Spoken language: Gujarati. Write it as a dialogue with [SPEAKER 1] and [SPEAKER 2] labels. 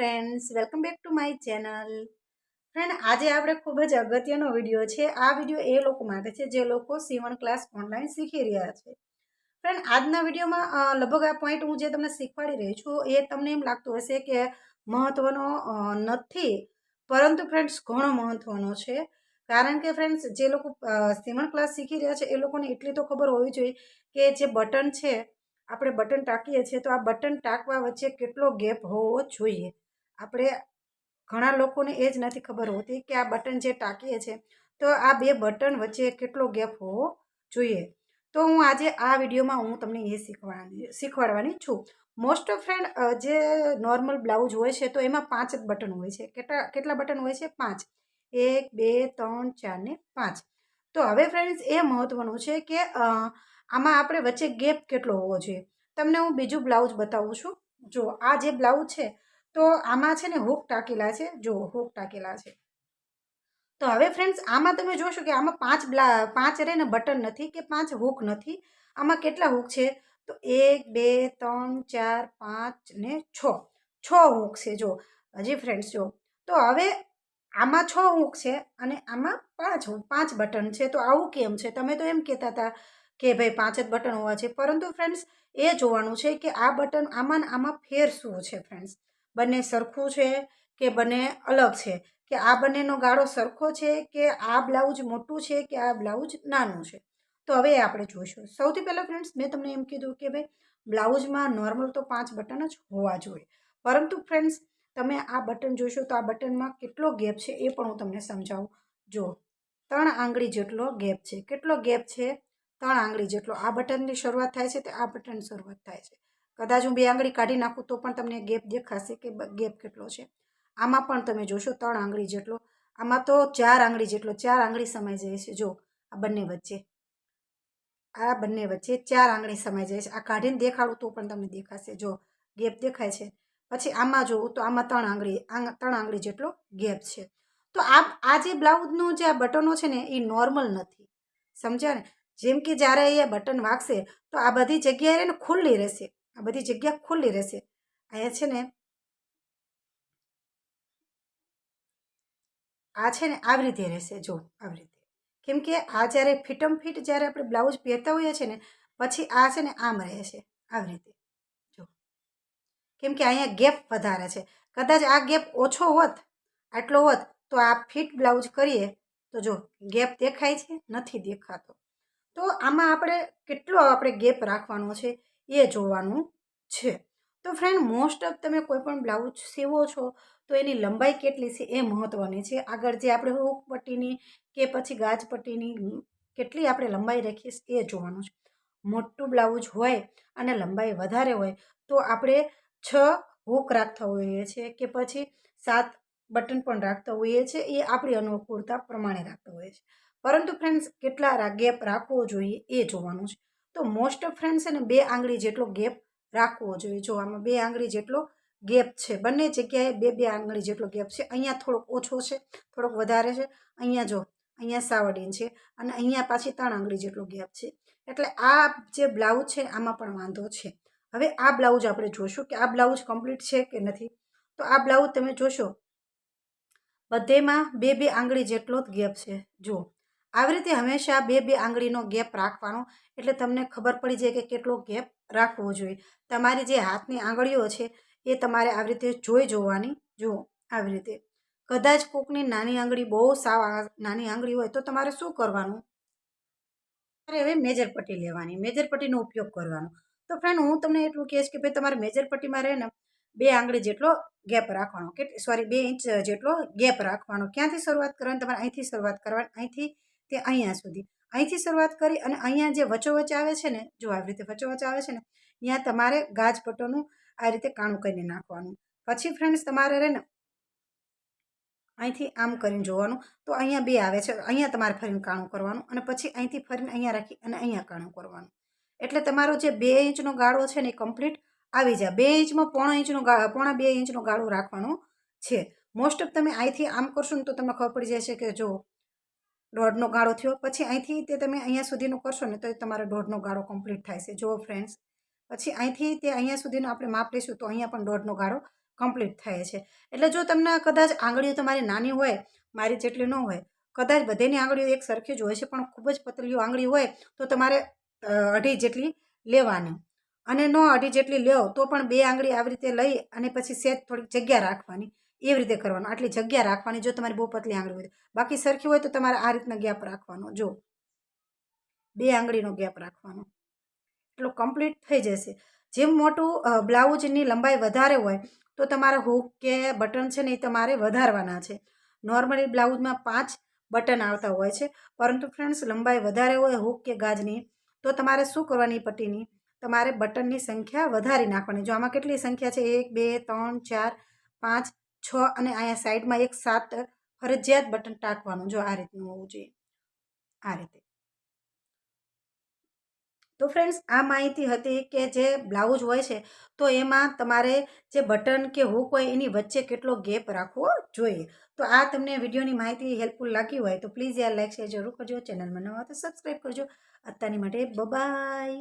[SPEAKER 1] Friends welcome back to my channel friend આજે આપણે ખૂબ જ અગત્યનો વીડિયો છે. આ વીડિયો એ લોકો માટે છે જે લોકો સીવણ ક્લાસ ઓનલાઈન શીખી રહ્યા છે. ફ્રેન્ડ આજના વિડીયોમાં લગભગ આ પોઈન્ટ હું જે તમને શીખવાડી રહી છું એ તમને એમ લાગતું હશે કે મહત્ત્વનો નથી, પરંતુ ફ્રેન્ડ્સ ઘણો મહત્ત્વનો છે. કારણ કે ફ્રેન્ડ્સ જે લોકો સીવણ ક્લાસ શીખી રહ્યા છે એ લોકોને એટલી તો ખબર હોવી જોઈએ કે જે બટન છે, આપણે બટન ટાંકીએ છીએ તો આ બટન ટાંકવા વચ્ચે કેટલો ગેપ હોવો જોઈએ. આપણે ઘણા લોકોને એ જ નથી ખબર હોતી કે આ બટન જે ટાંકીએ છીએ તો આ બે બટન વચ્ચે કેટલો ગેપ હોવો જોઈએ. તો હું આજે આ વિડીયોમાં હું તમને એ શીખવાની, શીખવાડવાની છું. મોસ્ટ ઓફ ફ્રેન્ડ જે નોર્મલ બ્લાઉઝ હોય છે, તો એમાં પાંચ જ બટન હોય છે. કેટલા કેટલા બટન હોય છે? પાંચ. એક, બે, ત્રણ, ચાર ને પાંચ. તો હવે ફ્રેન્ડ્સ એ મહત્ત્વનું છે કે આમાં આપણે વચ્ચે ગેપ કેટલો હોવો જોઈએ. તમને હું બીજું બ્લાઉઝ બતાવું છું. જો આ જે બ્લાઉઝ છે તો આમાં છે ને હોક ટાંકેલા છે. જો, હોક ટાંકેલા છે. તો હવે ફ્રેન્ડ્સ આમાં તમે જોશો કે આમાં પાંચ બ્લા, પાંચ રે ને બટન નથી કે પાંચ હુક નથી. આમાં કેટલા હુક છે? તો એક, બે, ત્રણ, ચાર, પાંચ ને છ. છ હૂક છે, જો. હજી ફ્રેન્ડ્સ જો. તો હવે આમાં છ હૂક છે અને આમાં પાંચ પાંચ બટન છે. તો આવું કેમ છે? તમે તો એમ કહેતા હતા કે ભાઈ પાંચ જ બટન હોવા છે. પરંતુ ફ્રેન્ડ્સ એ જોવાનું છે કે આ બટન આમાં આમાં ફેર શું છે ફ્રેન્ડ્સ બંને સરખું છે કે બંને અલગ છે? કે આ બંનેનો ગાળો સરખો છે કે આ બ્લાઉઝ મોટું છે કે આ બ્લાઉઝ નાનું છે? તો હવે આપણે જોઈશું. સૌથી પહેલાં ફ્રેન્ડ્સ, મેં તમને એમ કીધું કે ભાઈ, બ્લાઉઝમાં નોર્મલ તો પાંચ બટન જ હોવા જોઈએ. પરંતુ ફ્રેન્ડ્સ, તમે આ બટન જોશો તો આ બટનમાં કેટલો ગેપ છે એ પણ હું તમને સમજાવું. જો ત્રણ આંગળી જેટલો ગેપ છે. કેટલો ગેપ છે? ત્રણ આંગળી જેટલો. આ બટનની શરૂઆત થાય છે તે આ બટનની શરૂઆત થાય છે. કદાચ હું બે આંગળી કાઢી નાખું તો પણ તમને ગેપ દેખાશે કે ગેપ કેટલો છે. આમાં પણ તમે જોશો ત્રણ આંગળી જેટલો. આમાં તો ચાર આંગળી જેટલો. ચાર આંગળી સમાઈ જાય છે. જો, આ બંને વચ્ચે. આ બંને વચ્ચે ચાર આંગળી સમાઈ જાય છે. આ કાઢીને દેખાડું તો પણ તમને દેખાશે. જો, ગેપ દેખાય છે. પછી આમાં જોવું તો આમાં ત્રણ આંગળી, આંગ- ત્રણ આંગળી જેટલો ગેપ છે. તો આ આ જે બ્લાઉઝનું જે આ બટનો છે ને, એ નોર્મલ નથી. સમજ્યા ને? જેમ કે જ્યારે એ બટન વાગશે, તો આ બધી જગ્યાએ ને ખુલ્લી રહેશે. આ બધી જગ્યા ખુલ્લી રહેશે. અહીંયા છે ને આ છે ને આવી રીતે રહેશે, જો આવી રીતે. કેમ કે આ જ્યારે ફિટમ ફિટ જ્યારે આપણે બ્લાઉઝ પહેરતા હોઈએ છીએ ને, પછી આ છે ને આમ રહે છે, આવી રીતે. જો. કેમ કે અહીંયા ગેપ વધારે છે. કદાચ આ ગેપ ઓછો હોત, આટલો હોત, તો આ ફિટ બ્લાઉઝ કરીએ, તો જો ગેપ દેખાય છે, નથી દેખાતો. તો આમાં આપણે કેટલો આપણે ગેપ રાખવાનો છે? એ જોવાનું છે. તો ફ્રેન્ડ મોસ્ટ ઓફ તમે કોઈ પણ બ્લાઉઝ સીવો છો, તો એની લંબાઈ કેટલી છે એ મહત્ત્વની છે. આગળ જે આપણે હૂક પટ્ટીની કે પછી ગાજ પટ્ટીની કેટલી આપણે લંબાઈ રાખીએ એ જોવાનું છે. મોટું બ્લાઉઝ હોય અને લંબાઈ વધારે હોય, તો આપણે છ હૂક રાખતા હોઈએ છીએ કે પછી સાત બટન પણ રાખતા હોઈએ છીએ, એ આપણી અનુકૂળતા પ્રમાણે રાખતા હોઈએ છીએ. પરંતુ ફ્રેન્ડ્સ કેટલા ગેપ રાખવો જોઈએ એ જોવાનું છે. તો મોસ્ટ ઓફ ફ્રેન્ડ્સ છે ને બે આંગળી જેટલો ગેપ રાખવો જોઈએ. જો આમાં બે આંગળી જેટલો ગેપ છે, બંને જગ્યાએ બે બે આંગળી જેટલો ગેપ છે. અહીંયા થોડોક ઓછો છે, થોડોક વધારે છે. અહીંયા જો, અહીંયા સાવડીન છે અને અહીંયા પાછી ત્રણ આંગળી જેટલો ગેપ છે. એટલે આ જે બ્લાઉઝ છે આમાં પણ વાંધો છે. હવે આ બ્લાઉઝ આપણે જોશું કે આ બ્લાઉઝ કમ્પ્લીટ છે કે નથી. તો આ બ્લાઉઝ તમે જોશો, બધેમાં બે બે આંગળી જેટલો જ ગેપ છે. જુઓ આવી રીતે હંમેશા બે બે આંગળીનો ગેપ રાખવાનો. એટલે તમને ખબર પડી જાય કે કેટલો ગેપ રાખવો જોઈએ. તમારી જે હાથની આંગળીઓ છે, એ તમારે આવી રીતે જોઈ જોવાની. જુઓ, આવી રીતે. કદાચ કોકની નાની આંગળી બહુ સાવ નાની આંગળી હોય તો તમારે શું કરવાનું? તમારે હવે મેજર પટ્ટી લેવાની. મેજર પટ્ટીનો ઉપયોગ કરવાનો. તો ફ્રેન્ડ હું તમને એટલું કહીશ કે ભાઈ, તમારે મેજર પટ્ટીમાં રહે ને, બે આંગળી જેટલો ગેપ રાખવાનો. કે સોરી બે ઇંચ જેટલો ગેપ રાખવાનો. ક્યાંથી શરૂઆત કરવાની? તમારે અહીંથી શરૂઆત કરવાની. અહીંથી તે અહીંયા સુધી. અહીંથી શરૂઆત કરી અને અહીંયા જે વચોવચ આવે છે ને, જો આવી રીતે વચોવચ આવે છે ને, ત્યાં તમારે ગાજપટોનું આ રીતે કાણું કરીને નાખવાનું. પછી ફ્રેન્ડ્સ તમારે રહે ને, અહીંથી આમ કરીને જોવાનું. તો અહીંયા બે આવે છે. અહીંયા તમારે ફરીને કાણું કરવાનું અને પછી અહીંથી ફરીને અહીંયા રાખી અને અહીંયા કાણું કરવાનું. એટલે તમારો જે બે ઇંચનો ગાળો છે ને એ કમ્પ્લીટ આવી જાય. બે ઇંચમાં પોણા ઇંચનો પોણા બે ઇંચનો ગાળો રાખવાનો છે. મોસ્ટ ઓફ તમે અહીંથી આમ કરશો ને તો તમને ખબર પડી જશે કે જો દોઢનો ગાળો થયો. પછી અહીંથી તે તમે અહીંયા સુધીનું કરશો ને તો તમારો દોઢનો ગાળો કમ્પ્લીટ થાય છે. જુઓ ફ્રેન્ડ્સ પછી અહીંથી તે અહીંયા સુધીનો આપણે માપ લઈશું તો અહીંયા પણ દોઢનો ગાળો કમ્પ્લીટ થાય છે. એટલે જો તમને કદાચ આંગળીઓ તમારી નાની હોય, મારી જેટલી ન હોય, કદાચ બધેની આંગળીઓ એક સરખી જ હોય છે, પણ ખૂબ જ પતલીઓ આંગળી હોય, તો તમારે અઢી જેટલી લેવાની. અને ન અઢી જેટલી લેવો તો પણ બે આંગળી આવી રીતે લઈ અને પછી સેજ થોડીક જગ્યા રાખવાની. એવી રીતે કરવાનું. આટલી જગ્યા રાખવાની, જો તમારી બહુ પતલી આંગળી હોય બાકી સરખી હોય તો તમારે આ રીતના ગેપ રાખવાનો. જો, બે આંગળીનો ગેપ રાખવાનો. એટલું કમ્પ્લીટ થઈ જશે. જેમ મોટું બ્લાઉઝની લંબાઈ વધારે હોય, તો તમારે હુક કે બટન છે ને એ તમારે વધારવાના છે. નોર્મલી બ્લાઉઝમાં પાંચ બટન આવતા હોય છે. પરંતુ ફ્રેન્ડ્સ લંબાઈ વધારે હોય હુક કે ગાજની, તો તમારે શું કરવાની પટ્ટીની? તમારે બટનની સંખ્યા વધારી નાખવાની. જો આમાં કેટલી સંખ્યા છે? એક, બે, ત્રણ, ચાર, પાંચ છ અને અહીંયા સાઈડમાં એક સાત ફરજિયાત બટન ટાંકવાનું, જો આ રીતનું હોવું જોઈએ. આ રીતે. તો ફ્રેન્ડ્સ આ માહિતી હતી કે જે બ્લાઉઝ હોય છે, તો એમાં તમારે જે બટન કે હુક હોય એની વચ્ચે કેટલો ગેપ રાખવો જોઈએ. તો આ તમને વિડીયોની માહિતી હેલ્પફુલ લાગી હોય તો પ્લીઝ યાર લાઈક શેર જરૂર કરજો. ચેનલમાં નવા તો સબસ્ક્રાઈબ કરજો. અત્યારની માટે બાય